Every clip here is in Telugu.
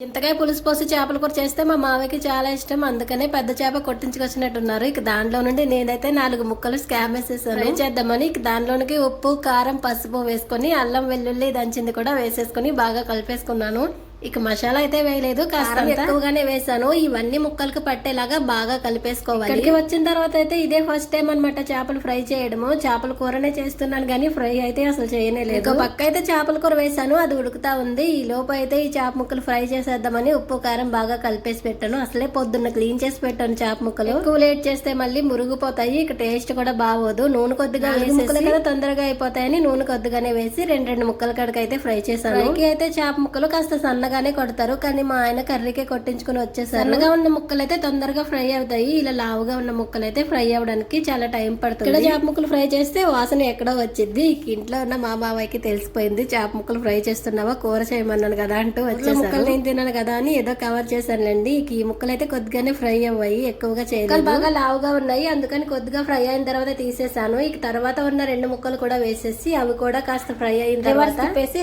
చింతకాయ పులుసు పోసి చేపల కూర చేస్తే మా మావయ్యకి చాలా ఇష్టం. అందుకనే పెద్ద చేప కొట్టించుకొచ్చినట్టున్నారు. ఇక దాంట్లో నుండి నేనైతే నాలుగు ముక్కలు స్కామ్ వేసేసాను. ఫ్రై చేద్దామని ఇక దానిలోనికి ఉప్పు కారం పసుపు వేసుకొని అల్లం వెల్లుల్లి దంచింది కూడా వేసేసుకొని బాగా కలిపేసుకున్నాను. ఇక మసాలా అయితే వేయలేదు కాస్త ఎక్కువగానే వేసాను. ఇవన్నీ ముక్కలకు పట్టేలాగా బాగా కలిపేసుకోవాలి. ఇక్కడికి వచ్చిన తర్వాత అయితే ఇదే ఫస్ట్ టైం అన్నమాట చేపలు ఫ్రై చేయడము. చేపల కూరనే చేస్తున్నాను కానీ ఫ్రై అయితే అసలు చేయలేదు ఇంకో పక్క అయితే చేపల కూర వేసాను. అది ఉడుకుతా ఉంది. ఈ లోపు అయితే ఈ చేప ముక్కలు ఫ్రై చేసేద్దామని ఉప్పు కారం బాగా కలిపేసి పెట్టాను. అసలే పొద్దున్న క్లీన్ చేసి పెట్టాను చేప ముక్కలు. ఎక్కువ లేట్ చేస్తే మళ్ళీ మురుగుపోతాయి. ఇక టేస్ట్ కూడా బాగోదు. నూనె కొద్దిగా ముక్కలు కదా తొందరగా అయిపోతాయని నూనె కొద్దిగానే వేసి రెండు రెండు ముక్కల కడక అయితే ఫ్రై చేశాను. అయితే చేప ముక్కలు కాస్త సన్నగానే కొడతారు. కానీ మా ఆయన కర్రీకే కొట్టించుకుని వచ్చేసారు. సన్నగా ఉన్న ముక్కలు అయితే తొందరగా ఫ్రై అవుతాయి. ఇలా లావుగా ఉన్న ముక్కలు అయితే ఫ్రై అవ్వడానికి చాలా టైం పడుతుంది. ఇక్కడ చేప ముక్కలు ఫ్రై చేస్తే వాసన ఎక్కడో వచ్చింది. ఇంట్లో ఉన్న మా బాబాయ్కి తెలిసిపోయింది. చేప ముక్కలు ఫ్రై చేస్తున్నావా? కూర చేయమన్నాను కదా అంటూ వచ్చే ముక్కలు నేను తిన్నాను కదా అని ఏదో కవర్ చేశానులేండి. ఈ ముక్కలు అయితే కొద్దిగానే ఫ్రై అవ్వాయి. ఎక్కువగా చేయలేదు. బాగా లావుగా ఉన్నాయి. అందుకని కొద్దిగా ఫ్రై అయిన తర్వాత తీసేసాను. ఇక తర్వాత ఉన్న రెండు ముక్కలు కూడా వేసేసి అవి కూడా కాస్త ఫ్రై అయిన తర్వాత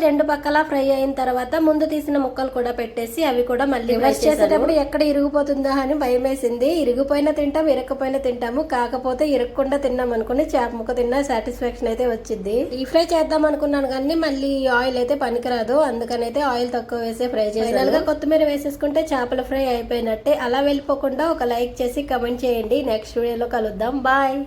రెండు పక్కల ఫ్రై అయిన తర్వాత ముందు తీసిన ముక్కలు కూడా పెట్టేసి అవి కూడా మళ్ళీ ఫ్రై చేసేటప్పుడు ఎక్కడ ఇరిగిపోతుందో అని భయం వేసింది ఇరిగిపోయినా తింటాం ఇరక్కపోయినా తింటాము. కాకపోతే ఇరగకుండా తిన్నాం అనుకుని చేప ముక్క తిన్నా సాటిస్ఫాక్షన్ అయితే వచ్చింది. ఈ ఫ్రై చేద్దాం అనుకున్నాను కానీ మళ్ళీ ఆయిల్ అయితే పనికిరాదు. అందుకని అయితే ఆయిల్ తక్కువ వేసి ఫ్రై చేయాలి కొత్తిమీర వేసేసుకుంటే చేపల ఫ్రై అయిపోయినట్టే. అలా వెళ్ళిపోకుండా ఒక లైక్ చేసి కమెంట్ చేయండి. నెక్స్ట్ వీడియోలో కలుద్దాం. బాయ్.